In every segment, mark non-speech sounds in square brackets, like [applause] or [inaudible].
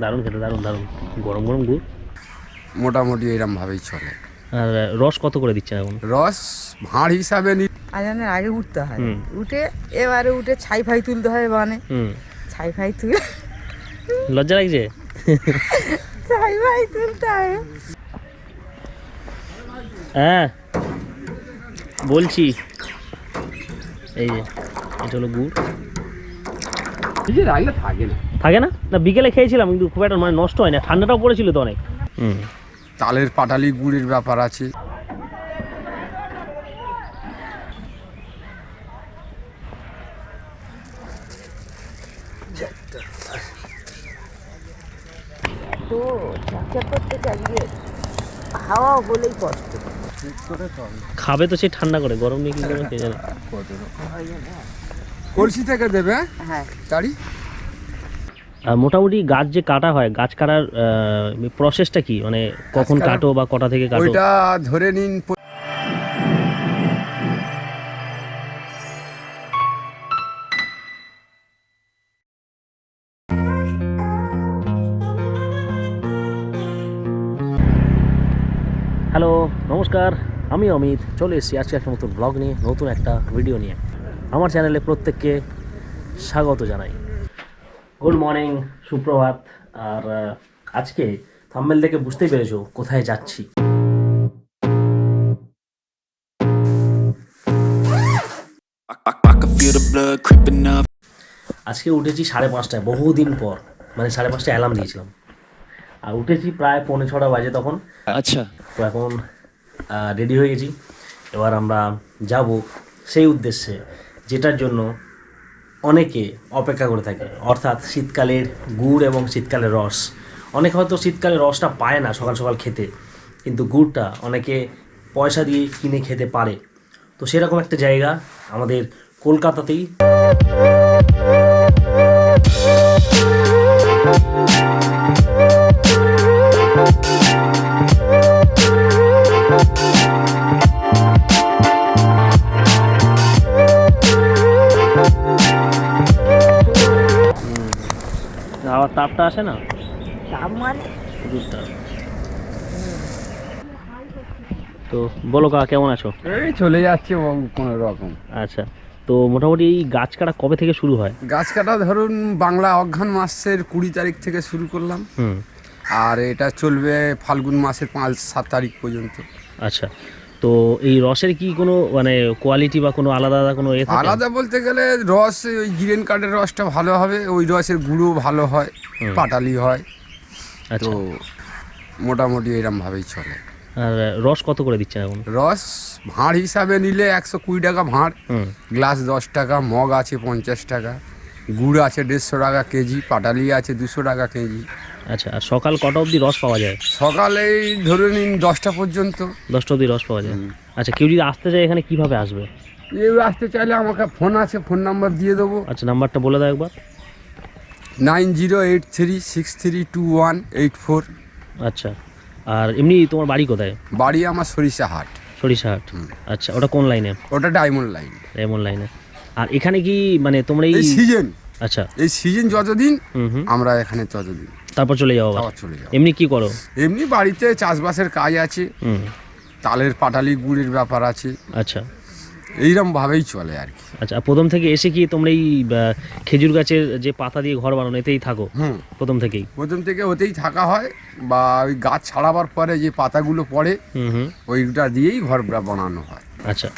দারুণ খেতে দারুণ দারুণ। গরম গরম গুড়? মোটামুটি এরমভাবেই চলে। আর রস কত করে দিচ্ছেন এখন? রস ভাঁড় হিসাবে নি আজানের আগে উঠতে হয়। উঠে এবারে উঠে ছাই ফাই তুলতে হয় বানে। হুম। ছাই ফাই তুলে লজ্জা লাগছে? ছাই ফাই তুলতে হয়। হ্যাঁ বলছি। এই যে। এটা হলো গুড়। থাকে না। না? না বিকেলে খেয়েছিলাম কিন্তু খুব একটা মানে নষ্ট হয় না ঠান্ডাটাও পড়েছিল তো অনেক। হুম। তালের পাটালি গুড়ের ব্যাপার আছে। হাওয়া বলেই কষ্ট। খাবে তো সে ঠান্ডা করে গরম নিয়ে কি কে জানে? কলসি থেকে দেবে হ্যাঁ? তাড়ি মোটামুটি গাছ যে কাটা হয় গাছ কাটার প্রসেসটা কি? মানে কখন কাটো বা কটা থেকে কাটো? ওইটা ধরে নিন। হ্যালো নমস্কার। আমি অমিত। চলে এসেছি আজকে একটা নতুন ব্লগ নিয়ে নতুন একটা ভিডিও নিয়ে। আমার চ্যানেলে প্রত্যেককে স্বাগত জানাই। গুড মর্নিং সুপ্রভাত আর আজকে থাম্বেল দেখে বুঝতেই পেরেছ কোথায় যাচ্ছি. আজকে উঠেছি সাড়ে পাঁচটায় বহুদিন পর মানে সাড়ে পাঁচটায় অ্যালার্ম দিয়েছিলাম। আর উঠেছি প্রায় পৌনে ছটা বাজে তখন। আচ্ছা। তো এখন রেডি হয়ে গেছি। এবার আমরা যাব সেই উদ্দেশ্যে। যেটার জন্য অনেকে অপেক্ষা করে থাকে। অর্থাৎ শীতকালের গুড় এবং শীতকালের রস। অনেকে হয়তো শীতকালে রসটা পায় না সকাল সকাল খেতে, কিন্তু গুড়টা অনেকে পয়সা দিয়ে কিনে খেতে পারে। তো সেরকম একটা জায়গা আমাদের কলকাতাতেই। আসে না? মানে? তো বলো কাকা কেমন আছো? এই চলে যাচ্ছে কোনো রকম। আচ্ছা তো মোটামুটি এই গাছ কাটা কবে থেকে শুরু হয়? গাছ কাটা ধরুন বাংলা অঘ্রান মাসের কুড়ি তারিখ থেকে শুরু করলাম। আর এটা চলবে ফাল্গুন মাসের পাঁচ সাত তারিখ পর্যন্ত। আচ্ছা তো এই রসের কি কোনো মানে কোয়ালিটি বা কোনো আলাদা আলাদা কোনো আলাদা বলতে গেলে রস ওই গ্রিন কার্ডের রসটা ভালো হবে ওই রসের গুঁড়ো ভালো হয় পাটালি হয়। আচ্ছা। তো মোটামুটি এরমভাবেই চলে। আর রস কত করে দিচ্ছেন এখন? রস ভাঁড় হিসাবে নিলে একশো কুড়ি টাকা ভাঁড় গ্লাস দশ টাকা মগ আছে পঞ্চাশ টাকা গুড় আছে দেড়শো টাকা কেজি পাটালি আছে দুশো টাকা কেজি। আচ্ছা আর সকাল কটা অবধি রস পাওয়া যায়? সকালে এই ধরে নিন দশটা পর্যন্ত। দশটা অবধি রস পাওয়া যায়। আচ্ছা কেউ যদি আসতে চায় এখানে কীভাবে আসবে? আসতে চাইলে আমাকে ফোন আছে ফোন নাম্বার দিয়ে দেবো। আচ্ছা নাম্বারটা বলে দাও একবার। Nine zero eight three six three two one eight four. আচ্ছা আর এমনি তোমার বাড়ি কোথায়? বাড়ি আমার সরিষা হাট। সরিষাহাট আচ্ছা ওটা কোন লাইনে ওটা ডায়মন্ড লাইন এমন লাইনে আর এখানে কি মানে তোমরা এই সিজন আচ্ছা। এই সিজন যতদিন আমরা এখানে ততদিন। তারপর চলে যাও আবার। চলে যাও। এমনি কি করো? এমনি বাড়িতে চাষবাসের কাজ আছে। তালের পাটালি গুড়ের ব্যাপার আছে। আচ্ছা। এইরকম ভাবেই চলে আর কি। আচ্ছা প্রথম থেকে এসে কি তোমরা এই খেজুর গাছের যে পাতা দিয়ে ঘর বানানো এতেই থাকো? প্রথম থেকেই? প্রথম থেকে ওতেই থাকা হয়। বা ওই গাছ ছাড়াবার পরে যে পাতাগুলো পড়ে ওইটা দিয়েই ঘর বানানো হয়। আচ্ছা।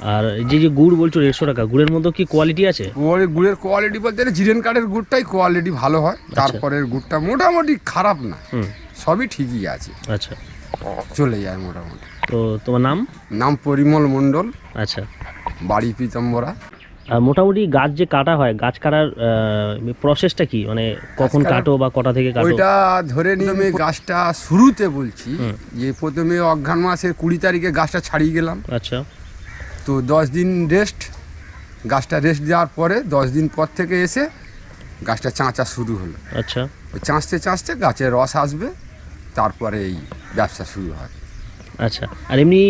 আর যে যে গুড় বলছো দেড়শো টাকা গুড়ের মধ্যে কি কোয়ালিটি আছে? গুড়ের কোয়ালিটি বলতে গেলে জিরেন কাঠের গুড়টাই কোয়ালিটি ভালো হয় তারপরের গুড়টা মোটামুটি খারাপ না সবই ঠিকই আছে। আচ্ছা। চলে যায় মোটামুটি। তো তোমার নাম? নাম পরিমল মণ্ডল। আচ্ছা। বাড়ি পিতম্বরা। আর মোটামুটি গাছ যে কাটা হয় গাছ কাটার প্রসেসটা কি? মানে কখন কাটো বা কটা থেকে কাটো? ওইটা ধরে নিয়ে আমি গাছটা শুরুতে বলছি যে প্রথমে অঘ্রান মাসের কুড়ি তারিখে গাছটা ছাড়িয়ে গেলাম। আচ্ছা। তো দশ দিন রেস্ট গাছটা রেস্ট দেওয়ার পরে দশ দিন পর থেকে এসে গাছটা চাঁচা শুরু হলো। আচ্ছা। ওই চাঁচতে চাঁচতে গাছের রস আসবে তারপরে এই ব্যবসা শুরু হয়। আচ্ছা আর এমনি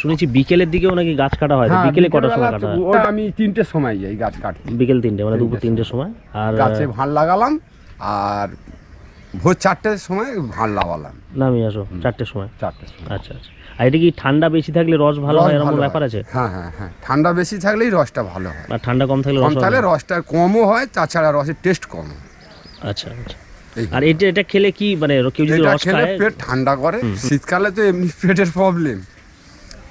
শুনেছি বিকেলের দিকেও নাকি গাছ কাটা হয় হ্যাঁ, বিকেলে কটার সময় কাটা হয়? ওটা আমি তিনটের সময় যাই গাছ কাটতে। বিকেল তিনটে মানে দুপুর তিনটের সময়। আর গাছে ভাঁড় লাগালাম আর ভোর চারটের সময় ভাঁড় লাগালাম নামি আসো চারটের সময়? চারটের সময়। আচ্ছা আচ্ছা। আর এটা কি ঠান্ডা বেশি থাকলে রস ভালো হয় এরকম ব্যাপার আছে? হ্যাঁ হ্যাঁ হ্যাঁ। ঠান্ডা বেশি থাকলেই রসটা ভালো হয়। আর ঠান্ডা কম থাকলে কম রস থাকলে রসটা কমও হয় তাছাড়া রসের টেস্ট কম। আচ্ছা আচ্ছা। আর এটা এটা খেলে কি মানে কেউ যদি রস খায়? পেট ঠান্ডা করে। শীতকালে তো এমনি পেটের প্রবলেম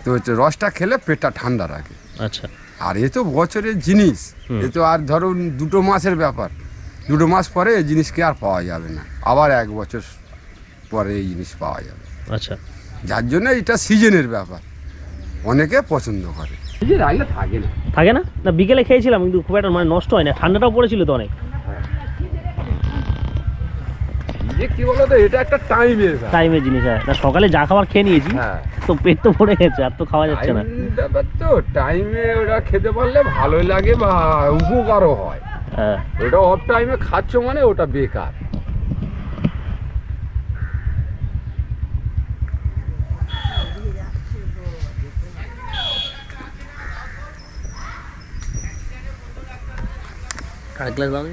তো হচ্ছে রসটা খেলে পেটটা ঠান্ডা রাখে। আচ্ছা। আর এ তো বছরের জিনিস। এ তো আর ধরুন দুটো মাসের ব্যাপার। দুটো মাস পরে এই জিনিসকে আর পাওয়া যাবে না। আবার এক বছর পরে এই জিনিস পাওয়া যাবে। আচ্ছা। যার জন্য এটা সিজনের ব্যাপার। অনেকে পছন্দ করে। থাকে না। থাকে না? না বিকেলে খেয়েছিলাম কিন্তু খুব একটা মানে নষ্ট হয় না। ঠান্ডাটাও পড়েছিল তো অনেক। যে কি বলো তো এটা একটা টাইমের টাইমের জিনিস হ্যাঁ। না সকালে যা খাবার খেয়ে নিয়েছি হ্যাঁ। তো পেট তো পড়ে গেছে আর তো খাওয়া যাচ্ছে না। ব্যাপার তো টাইমে ওটা খেতে পারলে ভালোই লাগে বা উপকারও হয়। হ্যাঁ। ওটা অফ টাইমে খাচ্ছ মানে ওটা বেকার। আর গ্লাস দাও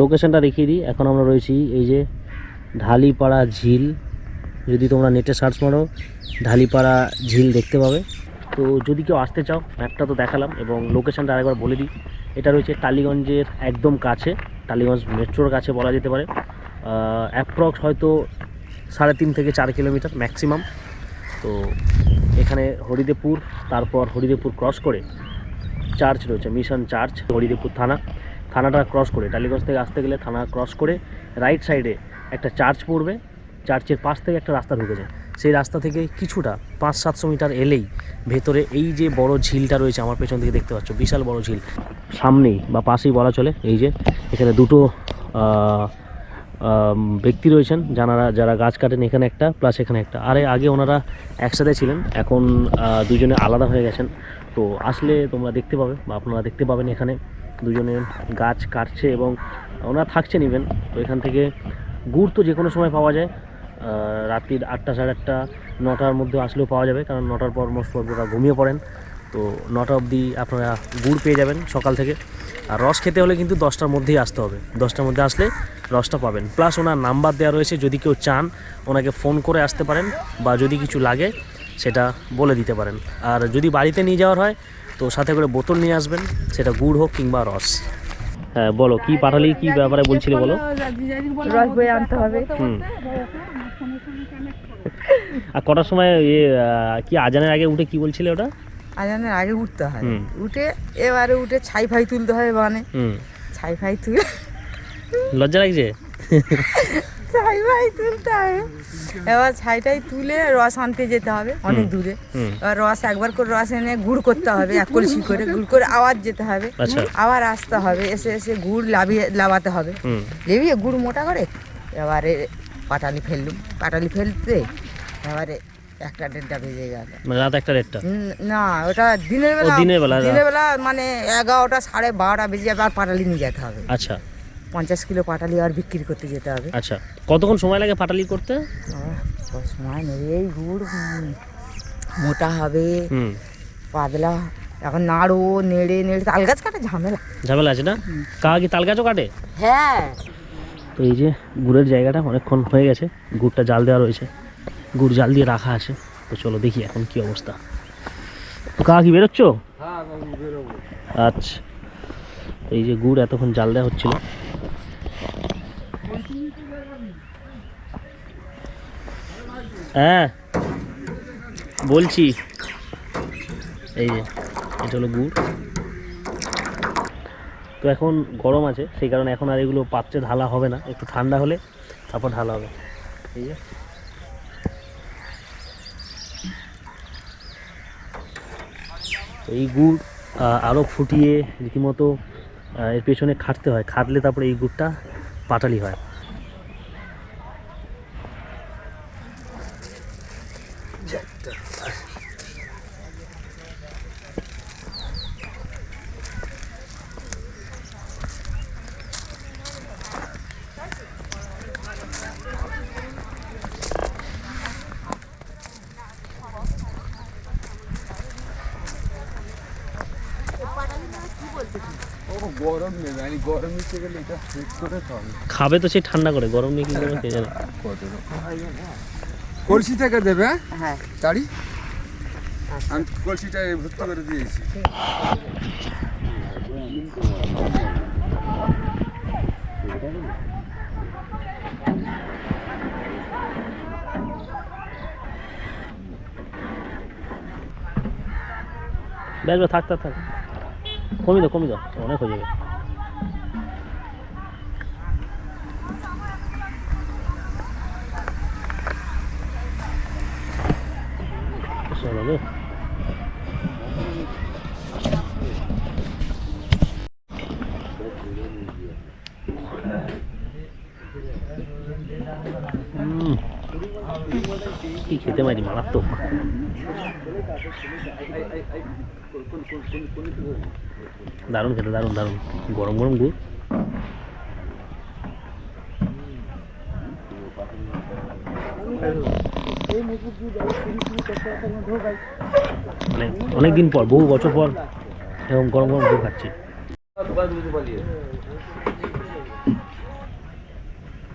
লোকেশনটা দেখিয়ে দিই। এখন আমরা রয়েছি এই যে ঢালিপাড়া ঝিল। যদি তোমরা নেটে সার্চ মারো, ঢালিপাড়া ঝিল দেখতে পাবে। তো যদি কেউ আসতে চাও ম্যাপটা তো দেখালাম এবং লোকেশানটা আরেকবার বলে দিই। এটা রয়েছে টালিগঞ্জের একদম কাছে, টালিগঞ্জ মেট্রোর কাছে বলা যেতে পারে। অ্যাপ্রক্স হয়তো সাড়ে তিন থেকে চার কিলোমিটার ম্যাক্সিমাম তো এখানে হরিদেবপুর, তারপর হরিদেবপুর ক্রস করে চার্চ রয়েছে মিশন চার্চ হরিদেবপুর থানা। থানাটা ক্রস করে, টালিগঞ্জ থেকে আসতে গেলে থানা ক্রস করে রাইট সাইডে একটা চার্চ পড়বে চার্চের পাশ থেকে একটা রাস্তা ঢুকে যায়। সেই রাস্তা থেকে কিছুটা পাঁচ সাতশো মিটার এলেই ভেতরে এই যে বড় ঝিলটা রয়েছে আমার পেছন থেকে দেখতে পাচ্ছ, বিশাল বড় ঝিল। সামনেই বা পাশেই বলা চলে, এই যে এখানে দুটো ব্যক্তি রয়েছেন যারা যারা গাছ কাটেন এখানে একটা প্লাস এখানে একটা। আরে আগে ওনারা একসাথে ছিলেন, এখন দুজনে আলাদা হয়ে গেছেন। তো আসলে তোমরা দেখতে পাবে বা আপনারা দেখতে পাবেন এখানে দুজনে গাছ কাটছে এবং ওনারা থাকছেন ইভেন তো এখান থেকে গুড় তো যে কোনো সময় পাওয়া যায়। রাত্রির আটটা সাড়ে আটটা, নটার মধ্যে আসলেও পাওয়া যাবে, কারণ নটার পর মোস্ট ওরা ঘুমিয়ে পড়েন। তো নটা অবধি আপনারা গুড় পেয়ে যাবেন সকাল থেকে। আর রস খেতে হলে কিন্তু দশটার মধ্যেই আসতে হবে। দশটার মধ্যে আসলে রসটা পাবেন। প্লাস ওনার নাম্বার দেওয়া রয়েছে, যদি কেউ চান, ওনাকে ফোন করে আসতে পারেন, বা যদি কিছু লাগে, সেটা বলে দিতে পারেন। আর যদি বাড়িতে নিয়ে যাওয়ার হয় তো সাথে করে বোতল নিয়ে আসবেন সেটা গুড় হোক কিংবা রস। হ্যাঁ বলো কি পাঠালি কি ব্যাপারে বলছিলে বলো? রস বয়ে আনতে হবে। হুম। আর কটার সময় ইয়ে কি আজানের আগে উঠে কি বলছিলে ওটা? আজানের আগে উঠতে হয়। হুম। উঠে এবারে উঠে ছাই ফাই তুলতে হয় মানে হুম। ছাই ফাই তুলে লজ্জা লাগছে? [laughs] ছাই ফাই তুলতে হবে। এবার ছাইটাই তুলে রস আনতে যেতে হবে অনেক দূরে। এবার রস একবার করে রস এনে গুড় করতে হবে এক কলসি করে গুড় করে আবার যেতে হবে। আচ্ছা। আবার আসতে হবে এসে এসে গুড় লাভিয়ে লাভাতে হবে। লেবিয়ে গুড় মোটা করে এবারে পাটালি ফেললুম। পাটালি ফেলতে এবারে একটা দেড়টা বেজে গেল। মানে রাত একটা রেটটা না ওটা দিনের বেলা দিনের বেলা, দিনের বেলা মানে এগারোটা সাড়ে বারোটা বেজে যাবে আর পাটালি নিয়ে যেতে হবে। আচ্ছা। পঞ্চাশ কিলো পাটালি আর বিক্রি করতে যেতে হবে। আচ্ছা কতক্ষণ সময় লাগে পাটালি করতে? সময় নেবে এই গুড় মোটা হবে পাতলা এখন নাড়ো নেড়ে নেড়ে তাল গাছ কাটা ঝামেলা। ঝামেলা আছে না? কাকা কি তাল গাছও কাটে? হ্যাঁ। তো এই যে গুড়ের জায়গাটা অনেকক্ষণ হয়ে গেছে গুড়টা জাল দেওয়া রয়েছে গুড় জাল দিয়ে রাখা আছে তো চলো দেখি এখন কি অবস্থা। তো কাকা কি বেরোচ্ছ? আচ্ছা এই যে গুড় এতক্ষণ জাল দেওয়া হচ্ছিল। হ্যাঁ। বলছি। এই যে, এটা হলো গুড়। তো এখন গরম আছে, সেই কারণে এখন আর এগুলো পাত্রে ঢালা হবে না, একটু ঠান্ডা হলে তারপর ঢালা হবে। এই যে। এই গুড় আরও ফুটিয়ে রীতিমতো এর পেছনে খাটতে হয়, খাটলে তারপরে এই গুড়টা পাটালি হয়। গরম নেবে আমি গরম নিতে গেলে এটা করে খাবে তো সেই ঠান্ডা করে গরম নিয়ে কি করবে কে জানে? কত কলসি থেকে দেবে হ্যাঁ? হ্যাঁ। গাড়ি আমি কলসিটা ভর্তি করে দিয়েছি। বেশ, থাক থাক থাক। কমি দাও কমি দাও। অনেক হয়ে যাবে চলো হুম খেতে পারি মারাত্মক দারুণ খেতে দারুণ দারুণ গরম গরম গুড় মানে অনেকদিন পর, বহু বছর পর এরকম গরম গরম গুড় খাচ্ছি।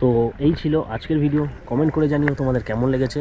তো এই ছিল আজকের ভিডিও কমেন্ট করে জানিও তোমাদের কেমন লেগেছে।